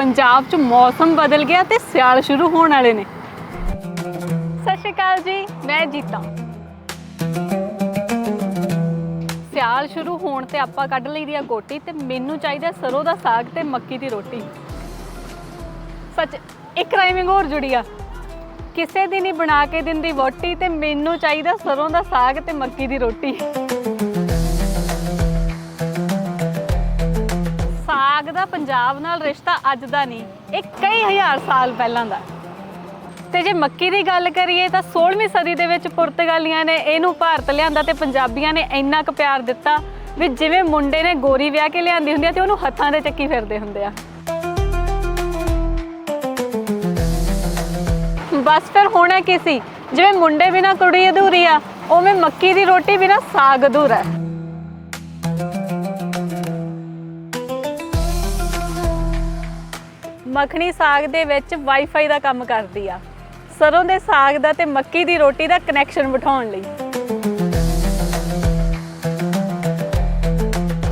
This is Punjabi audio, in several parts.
ਪੰਜਾਬ 'ਚ ਮੌਸਮ ਬਦਲ ਗਿਆ ਤੇ ਸਿਆਲ ਸ਼ੁਰੂ ਹੋਣ ਵਾਲੇ ਨੇ। ਸਤਿ ਸ਼੍ਰੀ ਅਕਾਲ ਜੀ, ਮੈਂ ਜੀਤਾ। ਸਿਆਲ ਸ਼ੁਰੂ ਹੋਣ ਤੇ ਆਪਾਂ ਕੱਢ ਲਈ ਦੀ ਆ ਗੋਟੀ ਤੇ ਮੈਨੂੰ ਚਾਹੀਦਾ ਸਰੋਂ ਦਾ ਸਾਗ ਤੇ ਮੱਕੀ ਦੀ ਰੋਟੀ। ਸੱਚ, ਇੱਕ ਰਾਈਮਿੰਗ ਹੋਰ ਜੁੜੀ ਆ। ਕਿਸੇ ਦੀ ਨਹੀਂ ਬਣਾ ਕੇ ਦਿੰਦੀ ਵੋਟੀ ਤੇ ਮੈਨੂੰ ਚਾਹੀਦਾ ਸਰੋਂ ਦਾ ਸਾਗ ਤੇ ਮੱਕੀ ਦੀ ਰੋਟੀ। ਦਾ ਪੰਜਾਬ ਨਾਲ ਰਿਸ਼ਤਾ ਅੱਜ ਦਾ ਨਹੀਂ, ਇਹ ਕਈ ਹਜ਼ਾਰ ਸਾਲ ਪਹਿਲਾਂ ਦਾ। ਤੇ ਜੇ ਮੱਕੀ ਦੀ ਗੱਲ ਕਰੀਏ ਤਾਂ 16ਵੀਂ ਸਦੀ ਦੇ ਵਿੱਚ ਪੁਰਤਗਾਲੀਆਂ ਨੇ ਇਹਨੂੰ ਭਾਰਤ ਲਿਆਂਦਾ ਤੇ ਪੰਜਾਬੀਆਂ ਨੇ ਇੰਨਾ ਕੁ ਪਿਆਰ ਦਿੱਤਾ ਵੀ ਜਿਵੇਂ ਮੁੰਡੇ ਨੇ ਗੋਰੀ ਵਿਆਹ ਕੇ ਲਿਆਂਦੀ ਹੁੰਦੀ ਆ ਤੇ ਉਹਨੂੰ ਹੱਥਾਂ ਦੇ ਚੱਕੀ ਫਿਰਦੇ ਹੁੰਦੇ ਆ। ਬਸ ਫਿਰ ਹੋਣਾ ਕੀ ਸੀ? ਜਿਵੇਂ ਮੁੰਡੇ ਬਿਨਾ ਕੁੜੀ ਅਧੂਰੀ ਆ, ਉਵੇਂ ਮੱਕੀ ਦੀ ਰੋਟੀ ਬਿਨਾ ਸਾਗ ਅਧੂਰਾ। ਹੈ ਮੱਖਣੀ ਸਾਗ ਦੇ ਵਿੱਚ ਵਾਈਫਾਈ ਦਾ ਕੰਮ ਕਰਦੀ ਆ। ਸਰੋਂ ਦੇ ਸਾਗ ਦਾ ਤੇ ਮੱਕੀ ਦੀ ਰੋਟੀ ਦਾ ਕਨੈਕਸ਼ਨ ਬਿਠਾਉਣ ਲਈ।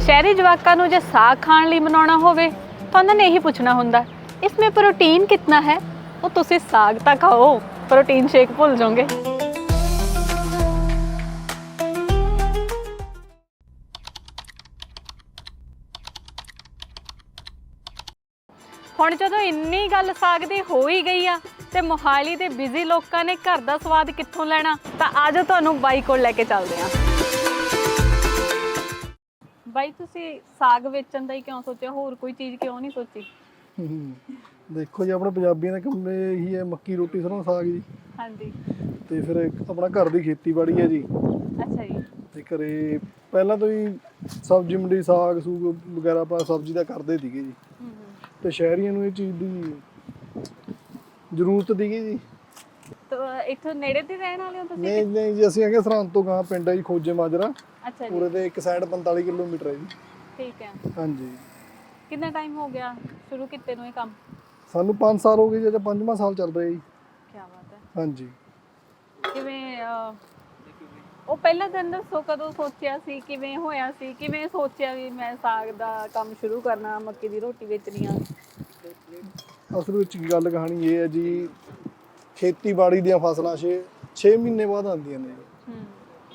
ਸ਼ਹਿਰੀ ਜਵਾਕਾਂ ਨੂੰ ਜੇ ਸਾਗ ਖਾਣ ਲਈ ਮਨਾਉਣਾ ਹੋਵੇ, ਤਾਂ ਉਹਨਾਂ ਨੇ ਇਹੀ ਪੁੱਛਣਾ ਹੁੰਦਾ, ਇਸ ਵਿੱਚ ਪ੍ਰੋਟੀਨ ਕਿੰਨਾ ਹੈ? ਉਹ, ਤੁਸੀਂ ਸਾਗ ਤਾਂ ਖਾਓ, ਪ੍ਰੋਟੀਨ ਸ਼ੇਕ ਭੁੱਲ ਜਾਓਗੇ। ਹੁਣ ਜਦੋਂ ਇੰਨੀ ਗੱਲ ਸਾਗ ਦੀ ਹੋ ਹੀ ਗਈ ਆ ਤੇ ਮੋਹਾਲੀ ਦੇ ਬਿਜ਼ੀ ਲੋਕਾਂ ਨੇ ਘਰ ਦਾ ਸਵਾਦ ਕਿੱਥੋਂ ਲੈਣਾ ਤਾਂ ਆਜੋ ਤੁਹਾਨੂੰ ਬਾਈ ਕੋਲ ਲੈ ਕੇ ਚੱਲਦੇ ਆਂ ਬਾਈ ਤੁਸੀਂ ਸਾਗ ਵੇਚਣ ਦਾ ਹੀ ਕਿਉਂ ਸੋਚਿਆ? ਹੋਰ ਕੋਈ ਚੀਜ਼ ਕਿਉਂ ਨਹੀਂ ਸੋਚੀ? ਦੇਖੋ ਜੀ ਆਪਣੇ ਪੰਜਾਬੀਆਂ ਦਾ ਕੰਮ ਇਹੀ ਹੈ ਮੱਕੀ ਰੋਟੀ ਸਰੋਂ ਸਾਗ ਜੀ। ਹਾਂਜੀ। ਤੇ ਫਿਰ ਆਪਣਾ ਘਰ ਦੀ ਖੇਤੀਬਾੜੀ ਹੈ ਜੀ। ਅੱਛਾ ਜੀ। ਤੇ ਘਰੇ ਪਹਿਲਾਂ ਤੋਂ ਹੀ ਸਬਜ਼ੀ ਮੰਡੀ ਸਾਗ ਸੂਗ ਵਗੈਰਾ ਆਪਾਂ ਸਬਜ਼ੀ ਦਾ ਕਰਦੇ ਸੀਗੇ ਜੀ। ਤੇ ਸ਼ਹਿਰੀਆਂ ਨੂੰ ਇਹ ਚੀਜ਼ ਦੀ ਜ਼ਰੂਰਤ ਸੀਗੀ ਜੀ? ਤਾਂ ਇੱਥੋਂ ਨੇੜੇ ਤੇ ਰਹਿਣ ਵਾਲੇ ਹੋ ਤੁਸੀਂ? ਨਹੀਂ ਨਹੀਂ ਜੀ ਅਸੀਂ ਹੈਗੇ ਸਰਹੰਦ ਤੋਂ ਗਾਂ ਪਿੰਡ ਹੈ ਜੀ ਖੋਜੇ ਮਾਜਰਾ। ਅੱਛਾ ਜੀ। ਪੂਰੇ ਦੇ ਇੱਕ ਸਾਈਡ 45 ਕਿਲੋਮੀਟਰ ਹੈ ਜੀ। ਠੀਕ ਹੈ। ਹਾਂਜੀ। ਕਿੰਨਾ ਟਾਈਮ ਹੋ ਗਿਆ ਸ਼ੁਰੂ ਕੀਤੇ ਨੂੰ ਇਹ ਕੰਮ? ਸਾਨੂੰ 5 ਸਾਲ ਹੋ ਗਏ ਜੀ ਤੇ ਪੰਜਵਾਂ ਸਾਲ ਚੱਲ ਰਿਹਾ ਜੀ। ਕੀ ਬਾਤ ਹੈ। ਹਾਂਜੀ। ਕਿਵੇਂ ਅਹ, ਉਹ ਪਹਿਲਾ ਦਿਨ ਦੱਸੋ ਕਦੋਂ ਸੋਚਿਆ ਸੀ ਕਿਵੇਂ ਹੋਇਆ ਸੀ ਕਿਵੇਂ ਸੋਚਿਆ ਵੀ ਮੈਂ ਸਾਗ ਦਾ ਕੰਮ ਸ਼ੁਰੂ ਕਰਨਾ ਮੱਕੀ ਦੀ ਰੋਟੀ ਵੇਚਣੀ ਆ। ਅਸਲ ਵਿੱਚ ਗੱਲ ਕਹਾਣੀ ਇਹ ਹੈ ਜੀ ਖੇਤੀਬਾੜੀ ਦੀਆਂ ਫਸਲਾਂ 6 6 ਮਹੀਨੇ ਬਾਅਦ ਆਉਂਦੀਆਂ ਨੇ। ਹੂੰ।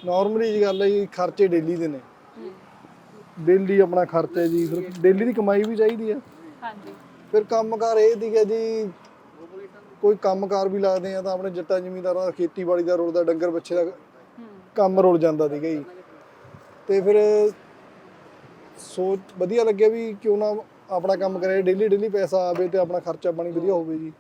ਨਾਰਮਲੀ ਜੀ ਗੱਲ ਹੈ ਜੀ ਖਰਚੇ ਡੇਲੀ ਦੇ ਨੇ। ਹੂੰ। ਡੇਲੀ ਆਪਣਾ ਖਰਚਾ ਜੀ ਫਿਰ ਡੇਲੀ ਦੀ ਕਮਾਈ ਵੀ ਚਾਹੀਦੀ ਹੈ। ਹਾਂਜੀ। ਫਿਰ ਕੰਮਕਾਰ ਇਹ ਦੀਗਾ ਜੀ ਕੋਈ ਕੰਮਕਾਰ ਵੀ ਲਾਦੇ ਆ ਤਾਂ ਆਪਣੇ ਜੱਟਾਂ ਜ਼ਿਮੀਂਦਾਰਾਂ ਦਾ ਖੇਤੀਬਾੜੀ ਦਾ ਰੁਲਦਾ ਡੰਗਰ ਬੱਚੇ ਦਾ ਕੰਮ ਰੁਲ ਜਾਂਦਾ ਸੀਗਾ ਜੀ। ਤੇ ਫਿਰ ਸੋਚ ਵਧੀਆ ਲੱਗਿਆ ਵੀ ਕਿਉਂ ਨਾ ਆਪਣਾ ਕੰਮ ਕਰੇ ਡੇਲੀ ਡੇਲੀ ਪੈਸਾ ਆਵੇ ਤੇ ਆਪਣਾ ਖਰਚਾ ਪਾਣੀ ਵਧੀਆ ਹੋਵੇ ਜੀ।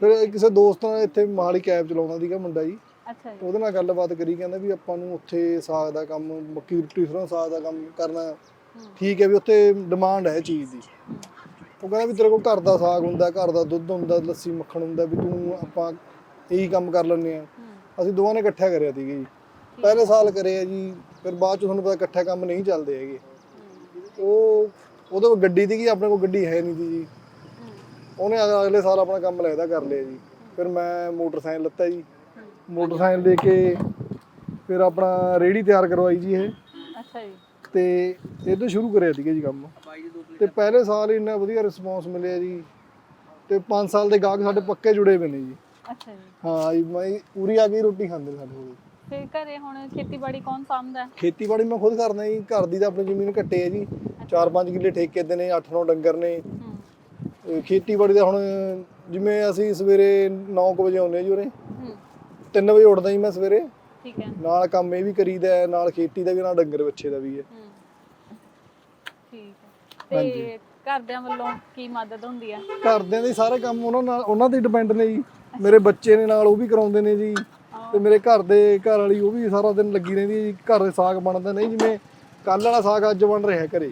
ਫਿਰ ਕਿਸੇ ਦੋਸਤ ਨਾਲ ਇੱਥੇ ਮੋਹਾਲੀ ਕੈਬ ਚਲਾਉਂਦਾ ਸੀਗਾ ਮੁੰਡਾ ਜੀ। ਅੱਛਾ ਜੀ। ਉਹਦੇ ਨਾਲ ਗੱਲਬਾਤ ਕਰੀ ਕਹਿੰਦਾ ਵੀ ਆਪਾਂ ਨੂੰ ਉੱਥੇ ਸਾਗ ਦਾ ਕੰਮ ਮੱਕੀ ਦੀ ਰੋਟੀ ਸਰੋਂ ਸਾਗ ਦਾ ਕੰਮ ਕਰਨਾ ਠੀਕ ਹੈ ਵੀ ਉੱਥੇ ਡਿਮਾਂਡ ਹੈ ਚੀਜ਼ ਦੀ। ਉਹ ਕਹਿੰਦਾ ਵੀ ਤੇਰੇ ਕੋਲ ਘਰ ਦਾ ਸਾਗ ਹੁੰਦਾ ਘਰ ਦਾ ਦੁੱਧ ਹੁੰਦਾ ਲੱਸੀ ਮੱਖਣ ਹੁੰਦਾ ਵੀ ਤੂੰ ਆਪਾਂ ਇਹੀ ਕੰਮ ਕਰ ਲੈਂਦੇ ਆ ਅਸੀਂ ਦੋਵਾਂ ਨੇ ਇਕੱਠਾ ਕਰਿਆ ਸੀਗਾ ਜੀ। ਪਹਿਲੇ ਸਾਲ ਕਰਿਆ ਜੀ ਫਿਰ ਬਾਅਦ ਚ ਤੁਹਾਨੂੰ ਪਤਾ ਇਕੱਠਾ ਕੰਮ ਨਹੀਂ ਚੱਲਦੇ ਹੈਗੇ। ਉਹ ਉਹਦੇ ਕੋਲ ਗੱਡੀ ਸੀਗੀ ਆਪਣੇ ਕੋਲ ਗੱਡੀ ਹੈ ਨਹੀਂ ਸੀ ਜੀ। ਉਹਨੇ ਅਗ- ਅਗਲੇ ਸਾਲ ਆਪਣਾ ਕੰਮ ਲੈਦਾ ਕਰ ਲਿਆ ਜੀ। ਫਿਰ ਮੈਂ ਮੋਟਰਸਾਈਕਲ ਲੱਤਾ ਜੀ। ਮੋਟਰਸਾਈਕਲ ਲੈ ਕੇ ਫਿਰ ਆਪਣਾ ਰੇੜੀ ਤਿਆਰ ਕਰਵਾਈ ਜੀ ਇਹ। ਅੱਛਾ ਜੀ। ਤੇ ਇਹ ਤੋਂ ਸ਼ੁਰੂ ਕਰਿਆ ਸੀਗਾ ਜੀ ਕੰਮ। ਤੇ ਪਹਿਲੇ ਸਾਲ ਹੀ ਇੰਨਾ ਵਧੀਆ ਰਿਸਪੌਂਸ ਮਿਲਿਆ ਜੀ। ਤੇ 5 ਸਾਲ ਦੇ ਗਾਹਕ ਸਾਡੇ ਪੱਕੇ ਜੁੜੇ ਹੋਏ ਨੇ ਜੀ। ਅੱਛਾ ਜੀ। ਹਾਂ ਮੈਂ ਪੂਰੀ ਆ ਕੇ ਰੋਟੀ ਖਾਂਦੇ ਨੇ ਸਾਡੇ ਕੋਲ। ਫਿਰ ਘਰੇ ਹੁਣ ਖੇਤੀਬਾੜੀ ਕੌਣ ਸਾਂਭਦਾ? ਹੈ? ਖੇਤੀਬਾੜੀ ਮੈਂ ਖੁਦ ਕਰਦਾ ਜੀ ਘਰ ਦੀ ਤਾਂ ਆਪਣੀ ਜ਼ਮੀਨ ਘੱਟੇ ਹੈ ਜੀ। 4-5 ਕਿੱਲੇ ਠੇਕੇ ਦੇ ਨੇ 8-9 ਡੰਗਰ ਨੇ। ਹੂੰ। ਖੇਤੀਬਾੜੀ ਦਾ ਹੁਣ ਜਿਵੇਂ ਅਸੀਂ ਸਵੇਰੇ 9 ਵਜੇ ਆਉਂਦੇ ਹਾਂ ਜੀ ਉਰੇ। ਹੂੰ। 3 ਵਜੇ ਉੱਠਦਾ ਜੀ ਮੈਂ ਸਵੇਰੇ। ਠੀਕ ਹੈ। ਨਾਲ ਕੰਮ ਇਹ ਵੀ ਕਰੀਦਾ ਹੈ, ਨਾਲ ਖੇਤੀ ਦਾ ਵੀ ਨਾਲ ਡੰਗਰ ਬੱਚੇ ਦਾ ਵੀ ਹੈ। ਹੂੰ। ਠੀਕ ਹੈ। ਤੇ ਘਰਦਿਆਂ ਵੱਲੋਂ ਕੀ ਮਦਦ ਹੁੰਦੀ ਹੈ ਘਰਦਿਆਂ ਦੇ ਸਾਰੇ ਕੰਮ ਉਹਨਾਂ ਨਾਲ ਉਹਨਾਂ ਤੇ ਡਿਪੈਂਡ ਨੇ ਜੀ। ਮੇਰੇ ਬੱਚੇ ਨੇ ਨਾਲ ਉਹ ਵੀ ਕਰਾਉਂਦੇ ਨੇ ਜੀ ਤੇ ਮੇਰੇ ਘਰ ਦੇ ਘਰ ਵਾਲੀ ਉਹ ਵੀ ਸਾਰਾ ਦਿਨ ਲੱਗੀ ਰਹਿੰਦੀ ਹੈ ਜੀ ਘਰ ਦੇ ਸਾਗ ਬਣਦਾ ਨਹੀਂ ਜਿਵੇਂ ਕੱਲ ਵਾਲਾ ਸਾਗ ਅੱਜ ਬਣ ਰਿਹਾ ਘਰੇ।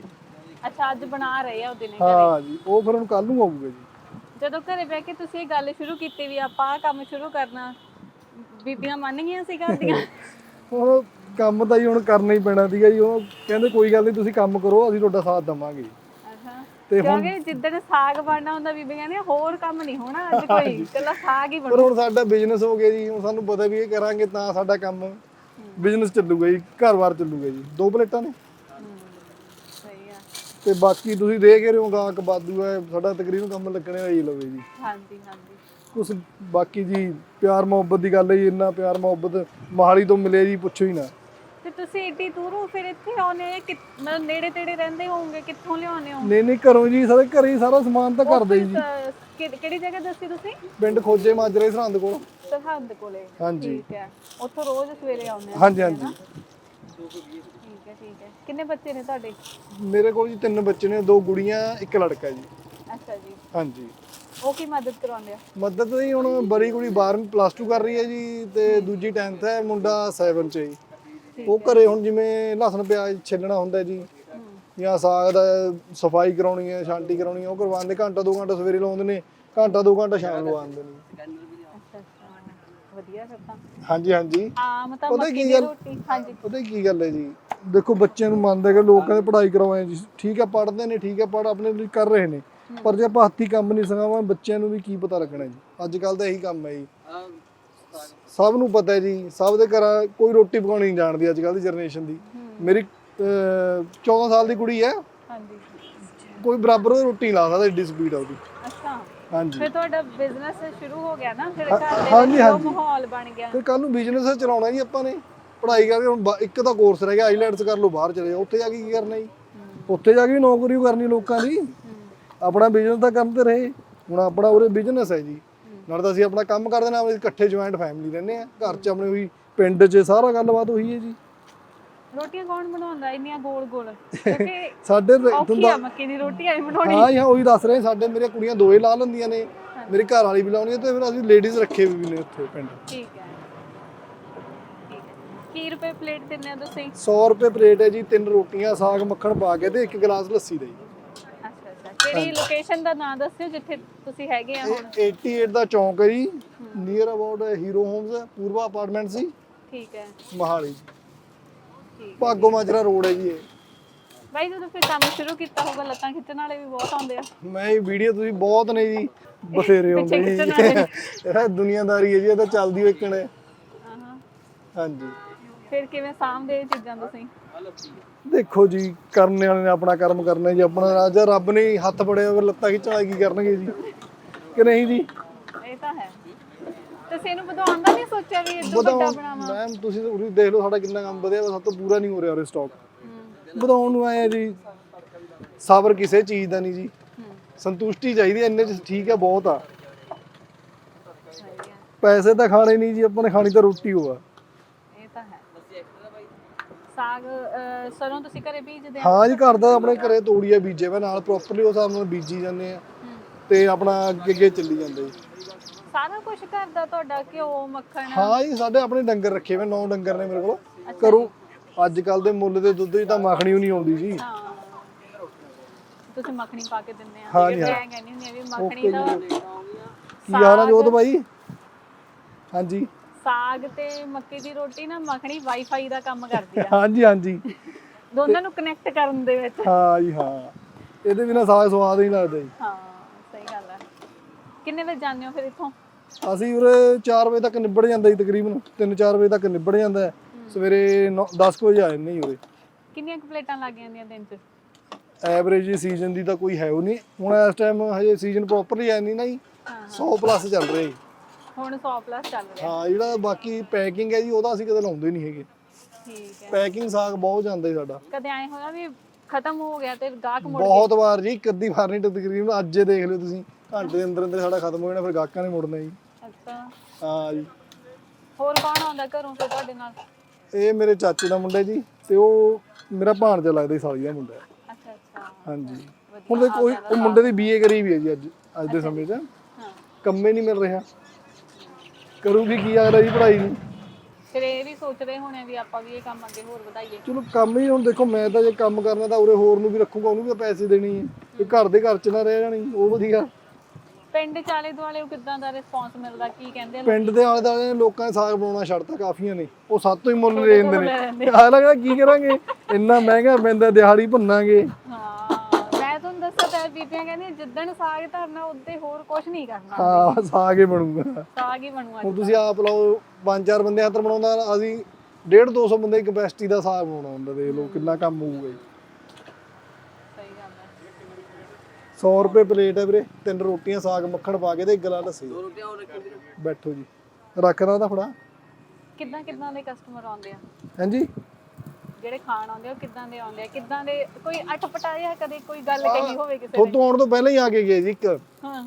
ਅੱਛਾ ਅੱਜ ਬਣਾ ਰਹੇ ਆ ਉਹ ਦਿਨੇ ਹਾਂ ਜੀ ਉਹ ਫਿਰ ਹੁਣ ਕੱਲ ਨੂੰ ਆਊਗਾ ਜੀ। ਜਦੋਂ ਘਰੇ ਬਹਿ ਕੇ ਤੁਸੀਂ ਇਹ ਗੱਲ ਸ਼ੁਰੂ ਕੀਤੀ ਵੀ ਆਪਾਂ ਆਹ ਕੰਮ ਸ਼ੁਰੂ ਕਰਨਾ ਬੀਬੀਆਂ ਮੰਨ ਗਈਆਂ ਸੀ ਘਰ ਦੀਆਂ? ਹੁਣ ਕੰਮ ਤਾਂ ਜੀ ਹੁਣ ਕਰਨਾ ਹੀ ਪੈਣਾ ਸੀਗਾ ਜੀ ਉਹ ਕਹਿੰਦੇ ਕੋਈ ਗੱਲ ਨਹੀਂ ਤੁਸੀਂ ਕੰਮ ਕਰੋ ਅਸੀਂ ਤੁਹਾਡਾ ਸਾਥ ਦੇਵਾਂਗੇ। ਤੇ ਹੁਣ ਕਿਉਂਕਿ ਜਿੱਦਣ ਸਾਗ ਬਣਨਾ ਹੁੰਦਾ ਬੀਬੀ ਕਹਿੰਦੀ ਹੋਰ ਕੰਮ ਨਹੀਂ ਹੋਣਾ ਅੱਜ ਕੋਈ। ਇਕੱਲਾ ਸਾਗ ਹੀ ਪਰ ਬਣੂ। ਹੁਣ ਸਾਡਾ ਬਿਜ਼ਨਸ ਹੋ ਗਿਆ ਜੀ ਹੁਣ ਸਾਨੂੰ ਪਤਾ ਵੀ ਇਹ ਕਰਾਂਗੇ ਤਾਂ ਸਾਡਾ ਕੰਮ ਬਿਜ਼ਨਸ ਚੱਲੂਗਾ ਜੀ ਘਰ-ਬਾਰ ਚੱਲੂਗਾ ਜੀ। ਦੋ ਪਲੇਟਾਂ ਨੇ। ਹੂੰ, ਸਹੀ ਆ। ਤੇ ਬਾਕੀ ਤੁਸੀਂ ਦੇਖ ਹੀ ਰਹੇ ਹੋ ਗਾਹਕ ਬਾਦੂ ਹੈ ਸਾਡਾ ਤਕਰੀਬਨ ਕੰਮ ਲੱਗਣੇ ਹੋਈ ਲਵੇ ਜੀ। ਹਾਂਜੀ ਹਾਂਜੀ। ਕੁਛ ਬਾਕੀ ਜੀ ਪਿਆਰ ਮੁਹੱਬਤ ਦੀ ਗੱਲ ਹੈ ਜੀ ਇੰਨਾ ਪਿਆਰ ਮੁਹੱਬਤ ਮਹਾਲੀ ਤੋਂ ਮਿਲਿਆ ਜੀ ਪੁੱਛੋ ਹੀ ਨਾ। ਤੇ ਤੁਸੀਂ ਏਡੀ ਦੂਰੋਂ ਫਿਰ ਇੱਥੇ ਆਉਨੇ ਹੋ ਕਿ ਮਤਲਬ ਨੇੜੇ ਤੇੜੇ ਰਹਿੰਦੇ ਹੋਵੋਗੇ ਕਿੱਥੋਂ ਲਿਆਉਂਦੇ ਹੋ? ਨਹੀਂ ਨਹੀਂ ਘਰੋਂ ਜੀ ਸਾਰੇ ਘਰੇ ਹੀ ਸਾਰਾ ਸਮਾਨ ਤਾਂ ਕਰਦੇ ਜੀ। ਅਹ, ਕਿ- ਕਿਹੜੀ ਜਗ੍ਹਾ ਦੱਸੀ ਤੁਸੀਂ? ਪਿੰਡ ਖੋਜੇ ਮਾਜਰੇ ਸਰਹੰਦ ਕੋਲ। ਸਰਹੰਦ ਕੋਲੇ। ਹਾਂਜੀ। ਠੀਕ ਹੈ। ਉੱਥੋਂ ਰੋਜ਼ ਸਵੇਰੇ ਆਉਂਦੇ ਆ ਹਾਂਜੀ ਹਾਂਜੀ। ਠੀਕ ਹੈ ਠੀਕ ਹੈ। ਕਿੰਨੇ ਬੱਚੇ ਨੇ ਤੁਹਾਡੇ? ਮੇਰੇ ਕੋਲ ਜੀ ਤਿੰਨ ਬੱਚੇ ਨੇ ਦੋ ਗੁੜੀਆਂ ਇੱਕ ਲੜਕਾ ਜੀ। ਅੱਛਾ ਜੀ। ਹਾਂਜੀ। ਉਹ ਕੀ ਮਦਦ ਕਰਾਉਂਦੇ ਆ? ਮਦਦ ਨਹੀਂ ਹੁਣ ਬੜੀ ਕੁੜੀ 12ਵੀਂ ਪਲੱਸ 2 ਕਰ ਰਹੀ ਹੈ ਜੀ ਤੇ ਦੂਜੀ 10th ਹੈ ਮੁੰਡਾ 7 ਚ ਹੈ ਜੀ। ਉਹ ਘਰੇ ਹੁਣ ਜਿਵੇਂ ਲਸਣ ਪਿਆਜ਼ ਛਿੱਲਣਾ ਹੁੰਦਾ ਜੀ ਜਾਂ ਸਾਗ ਦਾ ਸਫ਼ਾਈ ਕਰਾਉਣੀ ਹੈ ਛਾਂਟੀ ਕਰਾਉਣੀ ਹੈ ਉਹ ਕਰਵਾਉਂਦੇ ਘੰਟਾ ਦੋ ਘੰਟਾ ਸਵੇਰੇ ਲਾਉਂਦੇ ਨੇ ਘੰਟਾ ਦੋ ਘੰਟਾ ਸ਼ਾਮ ਨੂੰ ਲਵਾਉਂਦੇ ਨੇ। ਅੱਛਾ ਅੱਛਾ ਵਧੀਆ ਫਿਰ ਤਾਂ। ਹਾਂਜੀ ਹਾਂਜੀ। ਆਮ ਤਾਂ ਪਤਾ ਮੱਕੀ ਕੀ ਦੀ ਗੱਲ- ਰੋਟੀ ਹਾਂਜੀ। ਪਤਾ ਕੀ ਗੱਲ ਹੈ ਜੀ? ਦੇਖੋ ਬੱਚਿਆਂ ਨੂੰ ਮੰਨਦੇ ਕਿ ਲੋਕਾਂ ਨੇ ਪੜ੍ਹਾਈ ਕਰਵਾਏ ਜੀ। ਠੀਕ ਹੈ ਪੜ੍ਹਦੇ ਨੇ ਠੀਕ ਹੈ ਪੜ੍ਹ ਆਪਣੇ ਲਈ ਕਰ ਰਹੇ ਨੇ। ਪਰ ਜੇ ਆਪਾਂ ਹੱਥੀਂ ਕੰਮ ਨਹੀਂ ਸਿਖਾਵਾਂ ਬੱਚਿਆਂ ਨੂੰ ਵੀ ਕੀ ਪਤਾ ਲੱਗਣਾ ਜੀ? ਅੱਜ ਕੱਲ ਤਾਂ ਇਹੀ ਕੰਮ ਹੈ ਜੀ। ਸਭ ਨੂੰ ਪਤਾ ਹੈ ਜੀ ਸਭ ਦੇ ਘਰਾਂ ਕੋਈ ਰੋਟੀ ਪਕਾਉਣੀ ਨਹੀਂ ਜਾਣਦੀ ਅੱਜ ਕੱਲ ਦੀ ਜਨਰੇਸ਼ਨ ਦੀ। ਮੇਰੀ ਅਹ, 14 ਸਾਲ ਦੀ ਕੁੜੀ ਹੈ। ਹਾਂਜੀ। ਕੋਈ ਬਰਾਬਰ ਉਹਦੀ ਰੋਟੀ ਲਾ ਸਕਦਾ ਏਡੀ ਸਪੀਡ ਆ ਉਹਦੀ। ਅੱਛਾ। ਹਾਂਜੀ। ਫਿਰ ਤੁਹਾਡਾ ਬਿਜ਼ਨਸ ਸ਼ੁਰੂ ਹੋ ਗਿਆ ਨਾ ਫਿਰ ਘਰ ਦੇ ਹਾਂਜੀ, ਵਿੱਚ ਉਹ ਹਾਂਜੀ। ਮਾਹੌਲ ਬਣ ਗਿਆ। ਫਿਰ ਕੱਲ ਨੂੰ ਬਿਜ਼ਨਸ ਚਲਾਉਣਾ ਜੀ ਆਪਾਂ ਨੇ। ਪੜ੍ਹਾਈ ਕਰਕੇ ਹੁਣ ਇੱਕ ਤਾਂ ਕੋਰਸ ਰਹਿ ਗਿਆ ਆਈਲੈਂਡਸ ਕਰ ਲਓ ਬਾਹਰ ਚਲੇ ਜਾਓ। ਉੱਥੇ ਜਾ ਕੇ ਕੀ ਕਰਨਾ ਜੀ? ਉੱਥੇ ਜਾ ਕੇ ਨੌਕਰੀ ਕਰਨੀ ਲੋਕਾਂ ਦੀ। ਆਪਣਾ ਬਿਜ਼ਨਸ ਤਾਂ ਕਰਨ ਤੇ ਰਹੇ। ਹੁਣ ਆਪਣਾ ਉਰੇ ਬਿਜ਼ਨਸ ਹੈ ਜੀ। ਨਾਲ ਤਾਂ ਅਸੀਂ ਆਪਣਾ ਕੰਮ ਕਰਦੇ ਨਾਲ ਅਸੀਂ ਇਕੱਠੇ ਜੁਆਇੰਟ ਫੈਮਿਲੀ ਰਹਿੰਦੇ ਆ ਘਰ 'ਚ ਆਪਣੇ ਉਹੀ ਪਿੰਡ 'ਚ ਸਾਰਾ ਗੱਲਬਾਤ ਉਹੀ ਹੈ ਜੀ। ਰੋਟੀਆਂ ਕੌਣ ਬਣਾਉਂਦਾ ਇੰਨੀਆਂ ਗੋਲ ਗੋਲ? ਕਿਉਂਕਿ ਸਾਡੇ ਤੇ- ਔਖੀ ਆ ਮੱਕੀ ਦੀ ਰੋਟੀ ਐ ਬਣਾਉਣੀ। ਹਾਂ ਹਾਂ ਉਹੀ ਦੱਸ ਰਹੇ ਸਾਡੇ ਮੇਰੀਆਂ ਕੁੜੀਆਂ ਦੋਏ ਲਾ ਲੈਂਦੀਆਂ ਨੇ। ਮੇਰੀ ਘਰ ਵਾਲੀ ਵੀ ਲਾਉਣੀ ਤੇ ਫਿਰ ਅਸੀਂ ਲੇਡੀਜ਼ ਰੱਖੇ ਵੀ ਨੇ ਉੱਥੇ ਪਿੰਡ। ਠੀਕ ਹੈ। ਠੀਕ ਹੈ। ਕੀ ਰੁਪਏ ਪਲੇਟ ਦਿੰਦੇ ਆ ਤੁਸੀਂ? 100 ਰੁਪਏ ਪਲੇਟ ਹੈ ਜੀ ਤਿੰਨ ਰੋਟੀਆਂ ਸਾਗ ਮੱਖਣ ਪਾ ਕੇ ਤੇ ਇੱਕ ਗਲਾਸ ਲੱਸੀ ਦਾ ਜੀ। ਕਿਹੜੀ ਲੋਕੇਸ਼ਨ ਦਾ ਨਾਮ ਦੱਸਿਓ ਜਿੱਥੇ ਤੁਸੀਂ ਹੈਗੇ ਆ ਹੁਣ। ਇਹ 88 ਦਾ ਚੌਂਕ ਹੈ ਜੀ। Near about hero homes Purva apartment ਸੀ। ਠੀਕ ਹੈ। ਮਹਾਲੀ। ਭਾਗੋ ਮਾਜਰਾ ਰੋਡ ਹੈ ਜੀ ਇਹ। ਬਾਈ ਜਦੋਂ ਫਿਰ ਕੰਮ ਸ਼ੁਰੂ ਕੀਤਾ ਹੋਊਗਾ ਲੱਤਾਂ ਖਿੱਚਣ ਵਾਲੇ ਵੀ ਬਹੁਤ ਆਉਂਦੇ ਆ। ਮੈਂ ਇਹ ਵੀਡੀਓ ਤੁਸੀਂ ਬਹੁਤ ਨੇ ਜੀ ਬਥੇਰੇ ਪਿੱਛੇ ਜੀ। ਇਹ ਦੁਨੀਆਦਾਰੀ ਹੈ ਜੀ ਇਹ ਤਾਂ ਚੱਲਦੀ ਹੋਈ ਕਣੇ ਹਾਂ ਹਾਂਜੀ। ਫਿਰ ਕਿਵੇਂ ਇਹ ਚੀਜ਼ਾਂ ਤੁਸੀਂ? ਦੇਖੋ ਜੀ ਕਰਨੇ ਵਾਲੇ ਨੇ ਆਪਣਾ ਕਰਮ ਕਰਨਾ ਜੀ ਆਪਣਾ ਰਾਜਾ ਰੱਬ ਨੇ ਹੱਥ ਫੜਿਆ ਹੋਵੇ ਲੱਤਾਂ ਖਿੱਚਣ ਕੀ ਕਰਨਗੇ ਜੀ? ਕਿ ਨਹੀਂ ਜੀ? ਇਹ ਤਾਂ ਹੈ ਤੁਸੀਂ ਇਹਨੂੰ ਵਧਾਉਣ ਦਾ ਨਹੀਂ ਸੋਚਿਆ ਵੀ ਇਦੋਂ ਵੱਡਾ ਬਣਾਵਾਂ? ਮੈਮ ਤੁਸੀਂ ਉਰੀ ਦੇਖ ਲਓ ਸਾਡਾ ਕਿੰਨਾ ਕੰਮ ਵਧਿਆ ਸਭ ਤੋਂ ਪੂਰਾ ਨਹੀਂ ਹੋ ਰਿਹਾ ਉਰੇ ਸਟਾਕ ਵਧਾਉਣ ਨੂੰ ਆਏ ਜੀ। ਸਬਰ ਕਿਸੇ ਚੀਜ਼ ਦਾ ਨਹੀਂ ਜੀ। ਸੰਤੁਸ਼ਟੀ ਚਾਹੀਦੀ ਇੰਨੇ ਚ ਠੀਕ ਹੈ ਬਹੁਤ ਆ। ਪੈਸੇ ਤਾਂ ਖਾਣੇ ਨਹੀਂ ਜੀ ਆਪਾਂ ਨੇ ਖਾਣੀ ਤਾਂ ਰੋਟੀ ਹੋਆ ਸਾਗ ਅਹ, ਸਰੋਂ ਤੁਸੀਂ ਘਰੇ ਬੀਜਦੇ ਆ ਹਾਂ ਜੀ ਘਰ ਦਾ ਆਪਣੇ ਘਰੇ ਤੋੜੀਆ ਬੀਜੇ ਵਾ ਨਾਲ ਪ੍ਰੋਪਰਲੀ ਉਸ ਹਿਸਾਬ ਨਾਲ ਬੀਜੀ ਜਾਂਦੇ ਆ ਹੂੰ। ਤੇ ਆਪਣਾ ਅੱਗੇ ਅੱਗੇ ਚੱਲੀ ਜਾਂਦੇ ਜੀ ਸਾਰਾ ਕੁਝ ਘਰ ਦਾ ਤੁਹਾਡਾ ਘਿਓ ਮੱਖਣ? ਹਾਂ ਜੀ ਸਾਡੇ ਆਪਣੇ ਡੰਗਰ ਰੱਖੇ ਹੋਏ ਨੌ ਡੰਗਰ ਨੇ ਮੇਰੇ ਕੋਲ। ਕਰੋ ਅੱਜ ਕੱਲ ਦੇ ਮੁੱਲ ਦੇ ਦੁੱਧ 'ਚ ਤਾਂ ਮੱਖਣੀ ਵੀ ਨਹੀਂ ਆਉਂਦੀ ਜੀ। ਹਾਂ। ਤੁਸੀਂ ਮੱਖਣੀ ਪਾ ਕੇ ਦਿੰਦੇ ਆ। ਹਾਂ ਜੀ, ਹਾਂ। ਮੈਂ ਕਹਿੰਦੀ ਹੁੰਦੀ ਆ ਵੀ ਮੱਖਣੀ ਦਾ ਆ ਜੋਤ ਬਾਈ ਹਾਂਜੀ। ਸਾਗ ਤੇ ਮੱਕੀ ਦੀ ਰੋਟੀ ਨਾ ਮੱਖਣੀ ਵਾਈਫਾਈ ਦਾ ਕੰਮ ਕਰਦੀ ਆ। ਹਾਂਜੀ ਹਾਂਜੀ। ਦੋਨਾਂ ਨੂੰ ਕਨੈਕਟ ਕਰਨ ਦੇ ਵਿੱਚ। ਹਾਂ ਜੀ ਹਾਂ। ਇਹਦੇ ਬਿਨਾ ਸਾਗ ਸਵਾਦ ਨਹੀਂ ਲੱਗਦਾ ਜੀ। ਹਾਂ ਸਹੀ ਗੱਲ ਹੈ ਕਿੰਨੇ ਵਜੇ ਜਾਂਦੇ ਹੋ ਫਿਰ ਇੱਥੋਂ? ਅਸੀਂ ਉਰੇ 4 ਵਜੇ ਤੱਕ ਨਿਬੜ ਜਾਂਦਾ ਜੀ ਤਕਰੀਬਨ। 3-4 ਵਜੇ ਤੱਕ ਨਿਬੜ ਜਾਂਦਾ ਹੈ। ਸਵੇਰੇ 10 ਵਜੇ ਆ ਜਾਂਦੇ ਜੀ ਉਰੇ। ਕਿੰਨੀਆਂ ਕੁ ਪਲੇਟਾਂ ਲੱਗ ਜਾਂਦੀਆਂ ਦਿਨ 'ਚ? ਐਵਰੇਜ ਸੀਜ਼ਨ ਦੀ ਤਾਂ ਕੋਈ ਹੈ ਉਹ ਨਹੀਂ। ਹੁਣ ਇਸ ਟਾਈਮ ਹਜੇ ਸੀਜ਼ਨ ਪ੍ਰੋਪਰਲੀ ਹੈ ਨਹੀਂ ਨਾ ਜੀ। ਹਾਂ 100 ਪਲੱਸ ਚੱਲ ਰਿਹਾ ਜੀ। ਹੁਣ 100 ਪਲੱਸ ਚੱਲ ਰਿਹਾ। ਹਾਂ ਜਿਹੜਾ ਬਾਕੀ ਪੈਕਿੰਗ ਹੈ ਜੀ ਉਹਦਾ ਅਸੀਂ ਕਦੇ ਲਾਉਂਦੇ ਨਹੀਂ ਹੈਗੇ। ਠੀਕ ਹੈ। ਪੈਕਿੰਗ ਸਾਗ ਬਹੁਤ ਜਾਂਦਾ ਜੀ ਸਾਡਾ। ਕਦੇ ਆਏ ਹੋਇਆ ਵੀ ਖਤਮ ਹੋ ਗਿਆ ਤੇ ਗਾਹਕ ਮੁੜ ਬਹੁਤ ਵਾਰ ਜੀ ਇੱਕ ਅੱਧੀ ਵਾਰ ਨਹੀਂ ਤਕਰੀਬਨ ਅੱਜ ਹੀ ਦੇਖ ਲਿਓ ਤੁਸੀਂ। ਘੰਟੇ ਦੇ ਅੰਦਰ ਅੰਦਰ ਸਾਡਾ ਖਤਮ ਹੋ ਜਾਣਾ ਫਿਰ ਗਾਹਕਾਂ ਨੇ ਮੁੜਨਾ ਜੀ। ਅੱਛਾ। ਹਾਂ ਜੀ। ਹੋਰ ਕੌਣ ਆਉਂਦਾ ਘਰੋਂ ਫਿਰ ਤੁਹਾਡੇ ਨਾਲ? ਇਹ ਮੇਰੇ ਚਾਚੇ ਦਾ ਮੁੰਡਾ ਜੀ ਤੇ ਉਹ ਮੇਰਾ ਭਾਣਜਾ ਲੱਗਦਾ ਜੀ ਸਾਲੀ ਦਾ ਮੁੰਡਾ। ਹੈ। ਅੱਛਾ ਅੱਛਾ। ਹਾਂਜੀ। ਹੁਣ ਦੇਖੋ ਉਹ ਉਹ ਮੁੰਡੇ ਦੀ ਬੀਏ ਕਰੀ ਵੀ ਹੈ ਜੀ ਅੱਜ ਅੱਜ ਦੇ ਸਮੇਂ 'ਚ। ਹਾਂ। ਕੰਮੇ ਨਹੀਂ ਮਿਲ ਰਿਹਾ। ਕਰੂਗੀ ਕੀ ਅਗਲਾ ਜੀ ਪੜ੍ਹਾਈ ਨੂੰ ਫਿਰ ਇਹ ਵੀ ਸੋਚਦੇ ਹੋਣੇ ਵੀ ਆਪਾਂ ਵੀ ਇਹ ਕੰਮ ਅੱਗੇ ਹੋਰ ਵਧਾਈਏ। ਚਲੋ ਕੰਮ ਹੀ ਹੁਣ ਦੇਖੋ ਮੈਂ ਤਾਂ ਜੇ ਕੰਮ ਕਰਨਾ ਤਾਂ ਉਰੇ ਹੋਰ ਨੂੰ ਵੀ ਰੱਖੂਗਾ ਉਹਨੂੰ ਵੀ ਤਾਂ ਪੈਸੇ ਦੇਣੇ ਹੀ ਹੈ ਤੇ ਘਰ ਦੇ ਘਰ 'ਚ ਨਾ ਰਹਿ ਜਾਣੀ ਉਹ ਵਧੀਆ। ਪਿੰਡ ਦੁਆਲੇ ਕਿਦਾਂ ਦਾ ਰਿਸਪੌਂਸ ਮਿਲਦਾ ਕੀ ਕਹਿੰਦੇ ਆ ਲੋਕ? ਪਿੰਡ ਦੇ ਆਲੇ ਦੁਆਲੇ ਲੋਕਾਂ ਨੇ ਸਾਗ ਬਣਾਉਣਾ ਛੱਡਤਾ ਕਾਫੀਆਂ ਨੇ। ਉਹ ਸਾਤੋਂ ਹੀ ਮੁੱਲ ਲੈ ਜਾਂਦੇ ਨੇ। ਆ। ਲੱਗਦਾ ਕੀ ਕਰਾਂਗੇ? ਇੰਨਾ ਮਹਿੰਗਾ ਪੈਂਦਾ ਦਿਹਾੜੀ ਭੰਨਾਂਗੇ। ਹਾਂ। ਬੀਬੀਆਂ ਕਹਿੰਦੀਆਂ ਜਿੱਦਣ ਸਾਗ ਧਰਨਾ ਉੱਤੇ ਹੋਰ ਕੁਝ ਨਹੀਂ ਕਰਨਾ। ਹਾਂ ਸਾਗ ਹੀ ਬਣੂਗਾ। ਸਾਗ ਹੀ ਬਣੂਗਾ। ਹੁਣ ਤੁਸੀਂ ਆਪ ਲਾਓ ਪੰਜ ਚਾਰ ਬੰਦੇ ਹੱਥ ਬਣਾਉਂਦਾ ਅਸੀਂ 1.5 200 ਬੰਦੇ ਦੀ ਕਪੈਸਿਟੀ ਦਾ ਸਾਗ ਬਣਾਉਣਾ ਹੁੰਦਾ ਦੇਖ ਲਓ ਕਿੰਨਾ ਕੰਮ ਹੋਊਗਾ ਜੀ। ਸਹੀ ਗੱਲ ਹੈ। 100 ਰੁਪਏ ਪਲੇਟ ਹੈ ਵੀਰੇ ਤਿੰਨ ਰੋਟੀਆਂ ਸਾਗ ਮੱਖਣ ਪਾ ਕੇ ਤੇ ਇੱਕ ਗਲਾ ਲੱਸੀ ਬੈਠੋ ਜੀ। ਰੱਖਦਾ ਉਹਦਾ ਫੜਾ। ਕਿੱਦਾਂ ਕਿੱਦਾਂ ਦੇ ਕਸਟਮਰ ਆਉਂਦੇ ਆ? ਹਾਂਜੀ? ਜਿਹੜੇ ਖਾਣ ਆਉਂਦੇ ਆ ਉਹ ਕਿੱਦਾਂ ਦੇ ਆਉਂਦੇ ਆ? ਕਿੱਦਾਂ ਦੇ ਕੋਈ ਅਟਪਟਾ ਜਾਂ ਕਦੇ ਕੋਈ ਗੱਲ ਕਹੀ ਹੋਵੇ ਕਿਸੇ ਨੇ? ਤੁਹਾਡੇ ਤੋਂ ਆਉਣ ਤੋਂ ਪਹਿਲਾਂ ਹੀ ਆ ਕੇ ਗਏ ਜੀ ਇੱਕ। ਹਾਂ।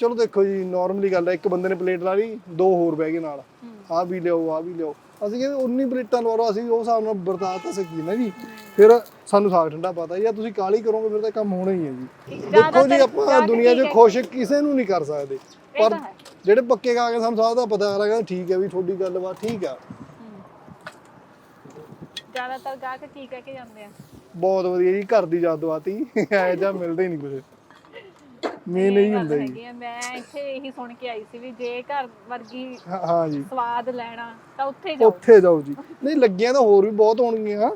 ਚਲੋ ਦੇਖੋ ਜੀ ਨਾਰਮਲੀ ਗੱਲ ਹੈ ਇੱਕ ਬੰਦੇ ਨੇ ਪਲੇਟ ਲਾ ਲਈ ਦੋ ਹੋਰ ਬਹਿ ਗਏ ਨਾਲ। ਆਹ ਵੀ ਲਿਓ ਆਹ ਵੀ ਲਿਓ ਅਸੀਂ ਕਹਿੰਦੇ 19 ਪਲੇਟਾਂ ਲਵਾ ਲਓ ਅਸੀਂ ਉਹ ਹਿਸਾਬ ਨਾਲ ਵਰਤਾ ਤਾਂ ਸਕੀ ਨਾ ਜੀ। ਫਿਰ ਸਾਨੂੰ ਸਾਗ ਠੰਡਾ ਪਤਾ ਜਾਂ ਤੁਸੀਂ ਕਾਲੀ ਕਰੋਗੇ ਫਿਰ ਤਾਂ ਕੰਮ ਹੋਣਾ ਹੀ ਹੈ ਜੀ। ਦੇਖੋ ਜੀ ਆਪਾਂ ਦੁਨੀਆ 'ਚ ਖੁਸ਼ ਕਿਸੇ ਨੂੰ ਨਹੀਂ ਕਰ ਸਕਦੇ। ਇਹ ਪਰ ਤਾਂ ਹੈ। ਜਿਹੜੇ ਪੱਕੇ ਕਾ ਕੇ ਸਾਨੂੰ ਸਾਹ ਦਾ ਪਤਾ ਲੱਗਾ ਠੀਕ ਹੈ ਵੀ ਤੁਹਾਡੀ ਗੱਲਬਾਤ ਠੀਕ ਆ। ਜ਼ਿਆਦਾਤਰ ਗਾਹਕ ਕੀ ਕਹਿ ਕੇ ਜਾਂਦੇ ਆ। ਬਹੁਤ ਵਧੀਆ ਜੀ ਘਰ ਦੀ ਯਾਦ ਆਤੀ ਐ ਜਾਂ ਮਿਲਦਾ ਹੀ ਨਹੀਂ ਕੁਝ ਮੇਨ ਇਹ ਹੁੰਦਾ ਜੀ ਮੈਂ ਇੱਥੇ ਇਹੀ ਸੁਣ ਕੇ ਆਈ ਸੀ ਵੀ ਜੇ ਘਰ ਵਰਗੀ ਹਾਂ ਜੀ। ਸਵਾਦ ਲੈਣਾ ਤਾਂ ਉੱਥੇ ਜਾਓ। ਉੱਥੇ ਜਾਓ ਜੀ। ਨਹੀਂ ਲੱਗੀਆਂ ਤਾਂ ਹੋਰ ਵੀ ਬਹੁਤ ਹੋਣਗੀਆਂ।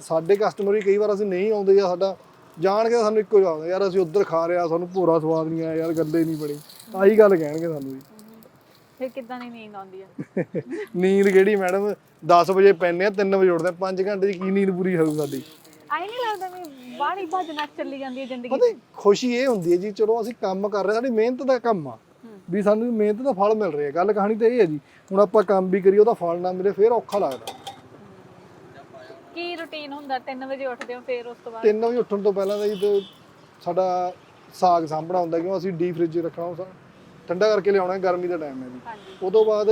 ਸਾਡੇ ਕਸਟਮਰ ਵੀ ਕਈ ਵਾਰ ਅਸੀਂ ਨਹੀਂ ਆਉਂਦੇ ਜਾਂ ਸਾਡਾ ਜਾਣ ਕੇ ਸਾਨੂੰ ਇੱਕੋ ਜਵਾਬ ਯਾਰ ਅਸੀਂ ਉੱਧਰ ਖਾ ਰਿਆ ਸਾਨੂੰ ਭੋਰਾ ਸਵਾਦ ਨਹੀਂ ਆਇਆ ਯਾਰ ਗੱਲੇ ਨਹੀਂ ਬਣੀ। ਆਹੀ ਗੱਲ ਕਹਿਣਗੇ ਸਾਨੂੰ ਜੀ। ਫਿਰ ਕਿੱਦਾਂ ਦੀ ਨੀਂਦ ਆਉਂਦੀ ਆ? ਨੀਂਦ ਕਿਹੜੀ ਮੈਡਮ? 10 ਵਜੇ ਪੈਂਦੇ ਆ 3 ਵਜੇ ਉੱਠਦੇ ਆ। 5 ਘੰਟੇ ਦੀ ਕੀ ਨੀਂਦ ਪੂਰੀ ਹੋਊ ਸਾਡੀ? ਆਈ ਨਹੀਂ ਲੱਗਦਾ ਵੀ ਬਾਹਲੀ ਭੱਜ ਨੱਚ ਚੱਲੀ ਜਾਂਦੀ ਹੈ ਜ਼ਿੰਦਗੀ ਪਤਾ ਖੁਸ਼ੀ ਇਹ ਹੁੰਦੀ ਹੈ ਜੀ ਚਲੋ ਅਸੀਂ ਕੰਮ ਕਰ ਰਹੇ ਸਾਡੀ ਮਿਹਨਤ ਦਾ ਕੰਮ ਆ। ਵੀ ਸਾਨੂੰ ਮਿਹਨਤ ਦਾ ਫਲ ਮਿਲ ਰਿਹਾ। ਗੱਲ ਕਹਾਣੀ ਤਾਂ ਇਹ ਹੈ ਜੀ ਹੁਣ ਆਪਾਂ ਕੰਮ ਵੀ ਕਰੀਏ ਉਹਦਾ ਫਲ ਨਾ ਮਿਲੇ ਫਿਰ ਔਖਾ ਲੱਗਦਾ। ਕੀ ਰੁਟੀਨ ਹੁੰਦਾ? 3 ਵਜੇ ਉੱਠਦੇ ਹੋ ਫਿਰ ਉਸ ਤੋਂ ਬਾਅਦ? 3 ਵਜੇ ਉੱਠਣ ਤੋਂ ਪਹਿਲਾਂ ਤਾਂ ਜੀ ਤੇ ਸਾਡਾ ਸਾਗ ਸਾਂਭਣਾ ਹੁੰਦਾ ਕਿਉਂ ਅਸੀਂ ਡੀਪ ਫ੍ਰਿਜ ਰੱਖਣਾ ਸਾ- ਠੰਡਾ ਕਰਕੇ ਲਿਆਉਣਾ ਗਰਮੀ ਦਾ ਟਾਈਮ ਹੈ ਜੀ ਤੋਂ ਬਾਅਦ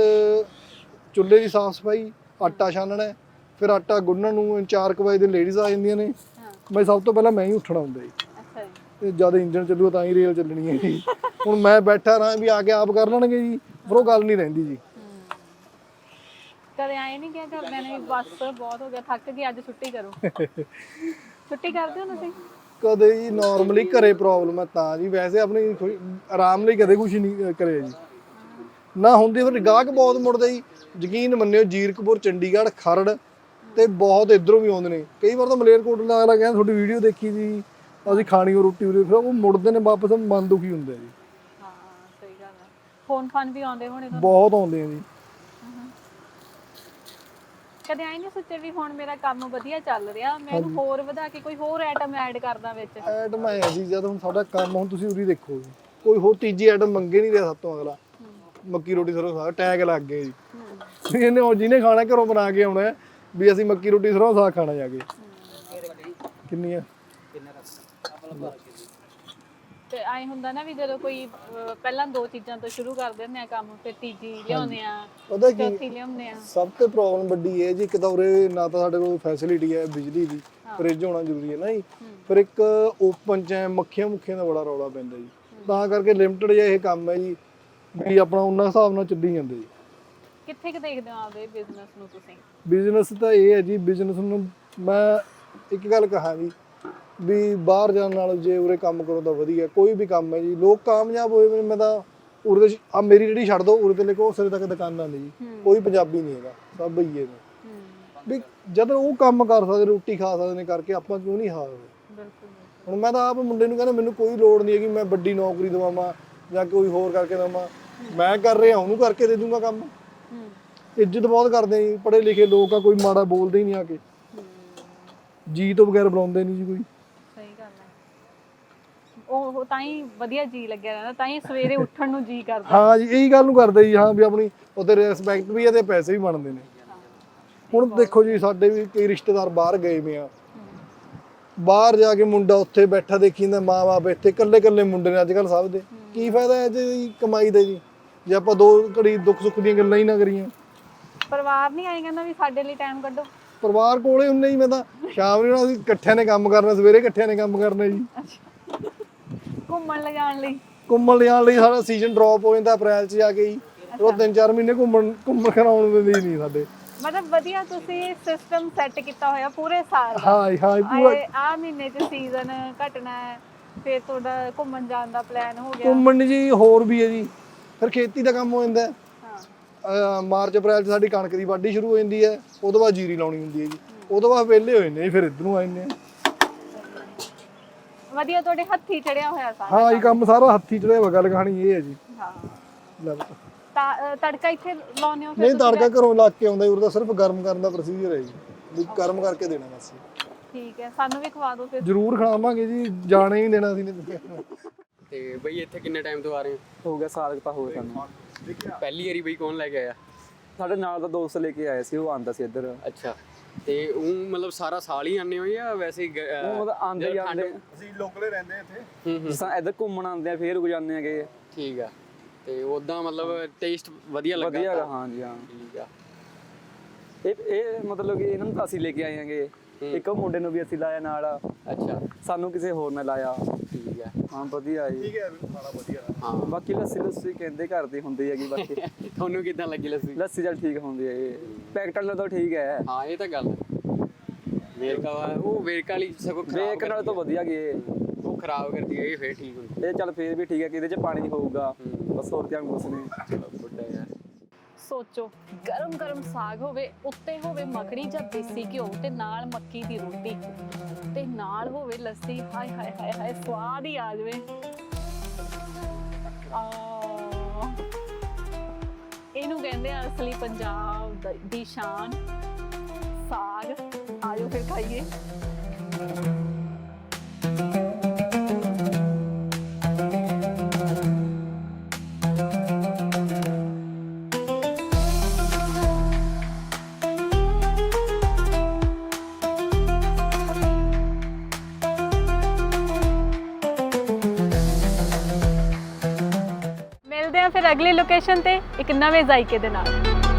ਚੁੱਲ੍ਹੇ ਦੀ ਸਾਫ਼ ਸਫ਼ਾਈ ਆਟਾ ਛਾਨਣਾ ਫਿਰ ਆਟਾ ਗੁੰਨਣ ਨੂੰ 4 ਵਜੇ ਦੇ ਲੇਡੀਜ਼ ਆ ਜਾਂਦੀਆਂ ਨੇ। ਮੈਂ ਸਭ ਤੋਂ ਪਹਿਲਾਂ ਮੈਂ ਹੀ ਉੱਠਣਾ ਹੁੰਦਾ ਜੀ। ਅੱਛਾ ਜੀ। ਤੇ ਜਦ ਇੰਜਨ ਚੱਲੂਗਾ ਤਾਂ ਹੀ ਰੇਲ ਚੱਲਣੀ ਹੈ ਜੀ। ਹੁਣ ਮੈਂ ਬੈਠਾ ਰਹਾਂ ਵੀ ਆ ਕੇ ਆਪ ਕਰ ਲੈਣਗੇ ਜੀ ਫਿਰ ਉਹ ਗੱਲ ਨਹੀਂ ਰਹਿੰਦੀ ਜੀ। ਕਦੇ ਆਏ ਨਹੀਂ ਕਿਹਾ ਘਰਦਿਆਂ ਨੇ ਵੀ ਬਸ ਬਹੁਤ ਹੋ ਗਿਆ ਥੱਕ ਗਈ ਅੱਜ ਛੁੱਟੀ ਕਰੋ। ਛੁੱਟੀ ਕਰਦੇ ਹੋ ਤੁਸੀਂ? ਕਦੇ ਜੀ ਨਾਰਮਲੀ ਘਰੇ ਪ੍ਰੋਬਲਮ ਹੈ ਤਾਂ ਜੀ ਵੈਸੇ ਆਪਣੀ ਕੋਈ ਆਰਾਮ ਲਈ ਕਦੇ ਕੁਝ ਨਹੀਂ ਅਹ, ਕਰਿਆ ਜੀ। ਨਾ ਹੁੰਦੀ ਫਿਰ ਗਾਹਕ ਬਹੁਤ ਮੁੜਦੇ ਜੀ। ਯਕੀਨ ਮੰਨਿਓ ਜੀਰਕਪੁਰ ਚੰਡੀਗੜ੍ਹ ਖਰੜ ਤੇ ਬਹੁਤ ਇਧਰੋਂ ਵੀ ਆਉਂਦੇ ਨੇ। ਕਈ ਵਾਰ ਤਾਂ ਮਲੇਰਕੋਟਲਾ ਵਾਲਾ ਕਹਿੰਦਾ ਤੁਹਾਡੀ ਵੀਡੀਓ ਦੇਖੀ ਜੀ ਅਸੀਂ ਖਾਣੀ ਉਹ ਰੋਟੀ ਉਰੇ। ਫਿਰ ਉਹ ਮੁੜਦੇ ਨੇ ਵਾਪਸ ਮਨ ਦੁਖੀ ਹੁੰਦਾ ਜੀ। ਹਾਂ ਸਹੀ ਗੱਲ ਹੈ ਫੋਨ ਫਨ ਵੀ ਆਉਂਦੇ ਹੋਣੇ ਤੁਹਾਨੂੰ? ਬਹੁਤ ਆਉਂਦੇ ਆ ਜੀ। ਕਦੇ ਆਈ ਨਹੀਂ ਸੋਚਿਆ ਵੀ ਹੁਣ ਮੇਰਾ ਕੰਮ ਵਧੀਆ ਚੱਲ ਰਿਹਾ ਮੈਂ ਇਹਨੂੰ ਹੋਰ ਵਧਾ ਕੇ ਕੋਈ ਹੋਰ ਆਈਟਮ ਐਡ ਕਰਦਾ ਵਿੱਚ। ਐਟਮ ਆਇਆ ਜੀ ਜਦ ਹੁਣ ਸਾਡਾ ਕੰਮ ਹੁਣ ਤੁਸੀਂ ਉਰੀ ਦੇਖੋ ਜੀ ਕੋਈ ਹੋਰ ਤੀਜੀ ਐਟਮ ਮੰਗੇ ਨਹੀਂ ਰਿਹਾ ਸਾਤੋਂ ਅਗਲਾ। ਮੱਕੀ ਰੋਟੀ ਸਰੋਂ ਸਾਗ ਟੈਗ ਲੱਗ ਗਏ ਜੀ। ਇਹਨੇ ਉਹ ਜਿਹਨੇ ਖਾਣਾ ਘਰੋਂ ਬਣਾ ਕੇ ਆਉਣਾ ਹੈ, ਵੀ ਅਸੀਂ ਮੱਕੀ ਰੋਟੀ ਸਰੋਂ ਸਾਗ ਖਾਣਾ ਜਾ ਕੇ। ਕਿੰਨੀਆਂ? ਤੇ ਐ ਹੁੰਦਾ ਨਾ ਵੀ ਜਦੋਂ ਕੋਈ ਅਹ, ਪਹਿਲਾਂ ਦੋ ਚੀਜ਼ਾਂ ਤੋਂ ਸ਼ੁਰੂ ਕਰ ਦਿੰਦੇ ਆ ਕੰਮ ਫਿਰ ਤੀਜੀ ਲਿਆਉਂਦੇ ਆ ਪਤਾ ਕੀ ਚੌਥੀ ਲਿਆਉਂਦੇ ਆ। ਸਭ ਤੋਂ ਪ੍ਰੋਬਲਮ ਵੱਡੀ ਇਹ ਜੀ ਇੱਕ ਤਾਂ ਉਰੇ ਨਾ ਤਾਂ ਸਾਡੇ ਕੋਲ ਫੈਸਿਲਿਟੀ ਹੈ ਬਿਜਲੀ ਦੀ ਫ੍ਰਿਜ ਹੋਣਾ ਜ਼ਰੂਰੀ ਹੈ ਨਾ ਜੀ। ਫਿਰ ਇੱਕ ਓਪਨ ਚ ਹੈ, ਮੱਖੀਆਂ ਮੁੱਖੀਆਂ ਦਾ ਬੜਾ ਰੌਲਾ ਪੈਂਦਾ ਜੀ। ਤਾਂ ਕਰਕੇ ਲਿਮਟਿਡ ਜਿਹਾ ਇਹ ਕੰਮ ਹੈ ਜੀ ਵੀ ਆਪਣਾ ਉਹਨਾਂ ਹਿਸਾਬ ਨਾਲ ਚੱਲੀ ਜਾਂਦੇ ਜੀ। ਕਿੱਥੇ ਕਿ ਦੇਖਦੇ ਹੋ ਆਪਦੇ ਬਿਜ਼ਨਸ ਨੂੰ ਤੁਸੀਂ? ਬਿਜ਼ਨਸ ਤਾਂ ਇਹ ਹੈ ਜੀ ਬਿਜ਼ਨਸ ਨੂੰ ਮੈਂ ਇੱਕ ਗੱਲ ਕਹਾਂ ਜੀ ਵੀ ਬਾਹਰ ਜਾਣ ਨਾਲ ਜੇ ਉਰੇ ਕੰਮ ਕਰੋ ਤਾਂ ਵਧੀਆ ਕੋਈ ਵੀ ਕੰਮ ਹੈ ਜੀ। ਲੋਕ ਕਾਮਯਾਬ ਹੋਏ ਮੈਂ ਤਾਂ ਉਰੇ ਦੇ ਆ ਮੇਰੀ ਜਿਹੜੀ ਛੱਡ ਦੋ ਉਰੇ ਤੇ ਲਿਖੋ ਸਿਰੇ ਤੱਕ ਦੁਕਾਨਾਂ ਨੇ ਜੀ। ਕੋਈ ਪੰਜਾਬੀ ਨਹੀਂ ਹੈਗਾ ਸਭ ਬਈਏ ਨੇ ਵੀ ਜਦ ਉਹ ਕੰਮ ਕਰ ਸਕਦੇ ਰੋਟੀ ਖਾ ਸਕਦੇ ਨੇ ਕਰਕੇ ਆਪਾਂ ਕਿਉਂ ਨਹੀਂ ਸਕਦੇ ਬਿਲਕੁਲ ਹੁਣ ਮੈਂ ਤਾਂ ਆਪ ਮੁੰਡੇ ਨੂੰ ਕਹਿੰਦਾ ਮੈਨੂੰ ਕੋਈ ਲੋੜ ਨਹੀਂ ਹੈਗੀ ਮੈਂ ਵੱਡੀ ਨੌਕਰੀ ਦਵਾਵਾਂ ਜਾਂ ਕੋਈ ਹੋਰ ਕਰਕੇ ਦਵਾਂ ਮੈਂ ਕਰ ਰਿਹਾ ਉਹਨੂੰ ਕਰਕੇ ਦੇ ਦੂੰਗਾ ਕੰਮ। ਇੱਜ਼ਤ ਬਹੁਤ ਕਰਦੇ ਆ ਜੀ ਪੜ੍ਹੇ ਲਿਖੇ ਲੋਕ ਆ ਕੋਈ ਮਾੜਾ ਬੋਲਦੇ ਹੀ ਨਹੀਂ ਆ ਕੇ। ਜੀ ਤੋਂ ਬਗੈਰ ਬੁਲਾਉਂਦੇ ਨਹੀਂ ਜੀ ਕੋਈ। ਉਹ ਤਾਂ ਹੀ ਵਧੀਆ ਜੀ ਲੱਗਿਆ ਰਹਿੰਦਾ ਤਾਂ ਹੀ ਸਵੇਰੇ ਉੱਠਣ ਨੂੰ ਜੀ ਕਰਦਾ। ਹਾਂ ਜੀ ਇਹੀ ਗੱਲ ਨੂੰ ਕਰਦੇ ਜੀ ਹਾਂ ਵੀ ਆਪਣੀ ਉਹਦੇ ਰਿਸਪੈਕਟ ਵੀ ਹੈ ਤੇ ਪੈਸੇ ਵੀ ਬਣਦੇ ਨੇ। ਹੁਣ ਦੇਖੋ ਜੀ ਸਾਡੇ ਵੀ ਕਈ ਰਿਸ਼ਤੇਦਾਰ ਬਾਹਰ ਗਏ ਵੇ ਆ। ਬਾਹਰ ਜਾ ਕੇ ਮੁੰਡਾ ਉੱਥੇ ਬੈਠਾ ਦੇਖੀ ਜਾਂਦਾ ਮਾਂ-ਬਾਪ ਇੱਥੇ ਇਕੱਲੇ ਮੁੰਡੇ ਨੇ ਅੱਜ ਕੱਲ ਸਭ ਦੇ। ਕੀ ਫਾਇਦਾ ਹੈ ਜੀ ਕਮਾਈ ਦਾ ਜੀ? ਜੇ ਆਪਾਂ ਦੋ ਘੜੀ ਦੁੱਖ ਸੁੱਖ ਦੀਆਂ ਗੱਲਾਂ ਹੀ ਨਾ ਕਰੀਏ। ਪਰਿਵਾਰ ਨਹੀਂ ਆਏ ਕਹਿੰਦਾ ਵੀ ਸਾਡੇ ਲਈ ਟਾਈਮ ਕੱਢੋ। ਪਰਿਵਾਰ ਕੋਲੇ ਹੁੰਨੇ ਹੀ ਮੈਂ ਤਾਂ ਸ਼ਾਮ ਨੂੰ ਅਸੀਂ ਇਕੱਠਿਆਂ ਨੇ ਕੰਮ ਕਰਨਾ ਸਵੇਰੇ ਇਕੱਠਿਆਂ ਨੇ ਕੰਮ ਕਰਨਾ ਜੀ। ਘੁੰਮਣ ਲਿਜਾਣ ਲਈ? ਘੁੰਮਣ ਲਿਆਉਣ ਲਈ ਸਾਡਾ ਸੀਜ਼ਨ ਡ੍ਰੌਪ ਹੋ ਜਾਂਦਾ ਅਪ੍ਰੈਲ 'ਚ ਜਾ ਕੇ ਜੀ ਉਹ ਤਿੰਨ ਚਾਰ ਮਹੀਨੇ ਘੁੰਮਣ ਘੁੰਮਣ ਕਰਾਉਣ ਦਿੰਦੇ ਹੀ ਨਹੀਂ ਸਾਡੇ। ਮਤਲਬ ਵਧੀਆ ਤੁਸੀਂ ਸਿਸਟਮ ਸੈੱਟ ਕੀਤਾ ਹੋਇਆ ਪੂਰੇ ਸਾਲ ਦਾ। ਹਾਂ ਹਾਂ ਪੂਰਾ ਆ ਮਹੀਨੇ ਚ ਸੀਜ਼ਨ ਘਟਣਾ ਹੈ ਫਿਰ ਤੁਹਾਡਾ ਘੁੰਮਣ ਜਾਣ ਦਾ ਪਲਾਨ ਹੋ ਗਿਆ। ਘੁੰਮਣ ਜੀ ਹੋਰ ਵੀ ਹੈ ਜੀ ਫਿਰ ਖੇਤੀ ਦਾ ਕੰਮ ਹੋ ਜਾਂਦਾ ਹੈ। ਹਾਂ। ਮਾਰਚ ਅਪ੍ਰੈਲ 'ਚ ਸਾਡੀ ਕਣਕ ਦੀ ਵਾਢੀ ਸ਼ੁਰੂ ਹੋ ਜਾਂਦੀ ਹੈ ਤੋਂ ਬਾਅਦ ਜੀਰੀ ਲਾਉਣੀ ਹੁੰਦੀ ਹੈ ਜੀ। ਤੋਂ ਬਾਅਦ ਵਿਹਲੇ ਹੋ ਜਾਂਦੇ ਜੀ ਫਿਰ ਇੱਧਰ ਨੂੰ ਆ ਜਾਂਦੇ ਆ। ਵਧੀਆ ਤੁਹਾਡੇ ਹੱਥੀ ਚੜਿਆ ਹੋਇਆ ਸਾਰਾ ਹਾਂ ਇਹ ਕੰਮ। ਸਾਰਾ ਹੱਥੀ ਚੜਿਆ ਵਾ ਗੱਲ ਕਹਾਣੀ ਇਹ ਹੈ ਜੀ। ਹਾਂ। ਲੈ ਬਤਾ। ਤਾਂ ਅ, ਤੜਕਾ ਇੱਥੇ ਲਾਉਂਦੇ ਹੋ ਫਿਰ ਨਹੀਂ ਤੜਕਾ ਘਰੋਂ ਲਾ ਕੇ ਆਉਂਦਾ ਜੀ, ਤਾਂ ਸਿਰਫ ਗਰਮ ਕਰਨ ਦਾ ਪ੍ਰੋਸੀਜਰ ਹੈ ਜੀ। ਵੀ ਗਰਮ ਕਰਕੇ ਦੇਣਾ ਬਸ। ਠੀਕ ਹੈ ਸਾਨੂੰ ਵੀ ਖਵਾ ਦਿਓ ਫਿਰ। ਜ਼ਰੂਰ ਖਿਲਾਵਾਂਗੇ ਜੀ ਜਾਣੇ ਹੀ ਦੇਣਾ ਸੀ ਨੇ। ਤੇ ਬਈ ਇੱਥੇ ਕਿੰਨੇ ਟਾਈਮ ਤੋਂ ਆ ਰਹੇ ਹੋ? ਗਿਆ ਸਾਲ ਕੁ ਤਾਂ ਹੋ ਗਿਆ ਸਾਨੂੰ। ਹੋ ਪਹਿਲੀ ਵਾਰੀ ਬਈ ਕੌਣ ਲੈ ਕੇ ਆਇਆ? ਸਾਡੇ ਨਾਲ ਦਾ ਦੋਸਤ ਲੈ ਕੇ ਆਏ ਸੀ ਉਹ ਆਂਦਾ ਸੀ ਇੱਧਰ। ਅੱਛਾ। ਤੇ ਉਹ ਮਤਲਬ ਸਾਰਾ ਸਾਲ ਹੀ ਆਉਂਦੇ ਹੋ ਜਾਂ ਵੈਸੇ ਹੀ ਗ- ਉਹ ਮਤਲਬ ਆਂਦੇ ਜਦੋਂ ਜਾਂਦੇ ਅਸੀਂ ਲੋਕਲੇ ਰਹਿੰਦੇ ਇੱਥੇ। ਹੂੰ ਹੂੰ। ਜਿਸ ਤਰ੍ਹਾਂ ਇੱਧਰ ਘੁੰਮਣ ਆਉਂਦੇ ਆ ਫੇਰ ਰੁਕ ਜਾਂਦੇ ਹੈਗੇ ਠੀਕ ਆ। ਤੇ ਉਦਾਂ ਮਤਲਬ ਟੇਸਟ ਵਧੀਆ ਲੱਗਾ ਵਧੀਆ ਹੈਗਾ ਹਾਂ ਜੀ ਹਾਂ। ਠੀਕ ਆ। ਇਹ ਇਹ ਮਤਲਬ ਕਿ ਇਹਨਾਂ ਨੂੰ ਤਾਂ ਅਸੀਂ ਲੈ ਕੇ ਆਏ ਹਾਂਗੇ। ਇੱਕ ਉਹ ਮੁੰਡੇ ਨੂੰ ਵੀ ਅਸੀਂ ਲਾਇਆ ਨਾਲ। ਅੱਛਾ। ਸਾਨੂੰ ਕਿਸੇ ਹੋਰ ਨੇ ਲਾਇਆ। ਠੀਕ ਆ ਹਾਂ ਵਧੀਆ ਜੀ। ਠੀਕ ਹੈ ਸਾਰਾ ਵਧੀਆ। ਹਾਂ। ਬਾਕੀ ਲੱਸੀ ਲੱਸੀ ਕਹਿੰਦੇ ਘਰ ਦੀ ਹੁੰਦੀ ਹੈਗੀ ਬਾਕੀ। ਤੁਹਾਨੂੰ ਕਿਦਾਂ ਲੱਗੀ ਲੱਸੀ? ਲੱਸੀ ਚੱਲ ਠੀਕ ਹੁੰਦੀ ਹੈ ਇਹ ਪੈਕਟ ਨਾਲ ਤਾਂ ਠੀਕ ਹੈ। ਹਾਂ ਇਹ ਤਾਂ ਗੱਲ ਹੈ। ਵੇਰਕਾ ਵਾ- ਉਹ ਵੇਰਕਾ ਵਾਲੀ ਸਗੋਂ ਖਰਾਬ ਵੇਕ ਨਾਲ ਤਾਂ ਵਧੀਆ ਗਏ ਕਰਦੀ- ਉਹ ਖਰਾਬ ਕਰਦੀ ਹੈ ਇਹ ਫੇਰ ਠੀਕ ਹੁੰਦੀ ਇਹ ਚੱਲ ਫੇਰ ਵੀ ਠੀਕ ਹੈ ਕਿ ਇਹਦੇ ਚ ਪਾਣੀ ਹੋਊਗਾ। ਬਸ ਹੋਰ ਕਿਆ ਕੁਛ ਨਹੀਂ। ਚਲੋ ਬੁੱਢਾ ਯਾਰ। ਸੋਚੋ ਗਰਮ ਗਰਮ ਸਾਗ ਹੋਵੇ, ਉੱਤੇ ਹੋਵੇ ਮੱਖਣੀ ਜਾਂ ਦੇਸੀ ਘਿਓ ਤੇ ਨਾਲ ਮੱਕੀ ਦੀ ਰੋਟੀ। ਤੇ ਨਾਲ ਹੋਵੇ ਲੱਸੀ। ਹਾਏ ਹਾਏ ਹਾਏ ਹਾਏ, ਸਵਾਦ ਹੀ ਆ ਜਾਵੇ। ਆ। ਇਹਨੂੰ ਕਹਿੰਦੇ ਆ ਅਸਲੀ ਪੰਜਾਬ ਦ- ਦੀ ਸ਼ਾਨ। ਸਾਗ। ਆਜੋ ਫਿਰ ਖਾਈਏ। ਅਗਲੀ ਲੋਕੇਸ਼ਨ ਤੇ ਇੱਕ ਨਵੇਂ ਜ਼ਾਇਕੇ ਦੇ ਨਾਲ।